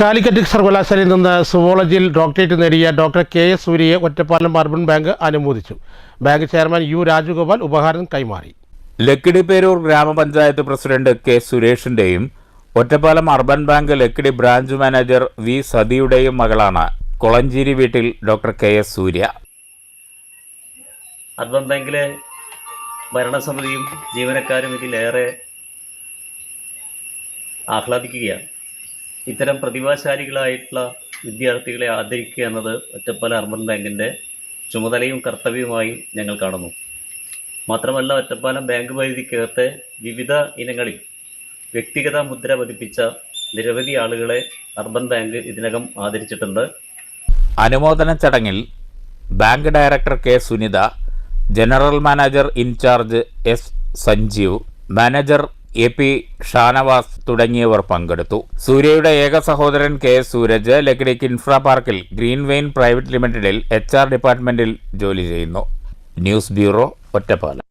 കാലിക്കറ്റ് സർവകലാശാലയിൽ നിന്ന് സുവോളജിയിൽ ഡോക്ടറേറ്റ് നേടിയ ഡോക്ടർ കെ എസ് സൂര്യയെ ഒറ്റപ്പാലം അർബൻ ബാങ്ക് അനുമോദിച്ചു. ബാങ്ക് ചെയർമാൻ യു രാജഗോപാൽ ഉപഹാരം കൈമാറി. ലക്കിടിപ്പേരൂർ ഗ്രാമപഞ്ചായത്ത് president K സുരേഷിന്റെയും Ottapalam urban bank Lakkidi branch manager V സതിയുടെയും മകളാണ് കൊളഞ്ചേരി വീട്ടിൽ doctor K S Surya. Urban ബാങ്കിലെ ഭരണസമിതിയും ജീവനക്കാരും ഇതിലേറെ ആഹ്ലാദിക്കുകയാണ്. ഇത്തരം പ്രതിഭാശാലികളായിട്ടുള്ള വിദ്യാർത്ഥികളെ ആദരിക്കുക എന്നത് ഒറ്റപ്പാല അർബൻ ബാങ്കിന്റെ ചുമതലയും കർത്തവ്യവുമായി ഞങ്ങൾ കാണുന്നു. മാത്രമല്ല ഒറ്റപ്പാലം ബാങ്ക് പരിധിക്കകത്തെ വിവിധ ഇനങ്ങളിൽ വ്യക്തിഗത മുദ്ര പതിപ്പിച്ച നിരവധി ആളുകളെ അർബൻ ബാങ്ക് ഇതിനകം ആദരിച്ചിട്ടുണ്ട്. അനുമോദന ചടങ്ങിൽ bank director K Sunitha general manager in charge S Sanjeev manager A P Shanavas തുടങ്ങിയവർ പങ്കെടുത്തു. സൂര്യയുടെ ഏക സഹോദരൻ കെ സൂരജ് ലക്കിടിക്ക് ഇൻഫ്രാ പാർക്കിൽ ഗ്രീൻ വെയിൻ പ്രൈവറ്റ് ലിമിറ്റഡിൽ എച്ച് ആർ ഡിപ്പാർട്ട്മെന്റിൽ ജോലി ചെയ്യുന്നു. News bureau Ottapalam.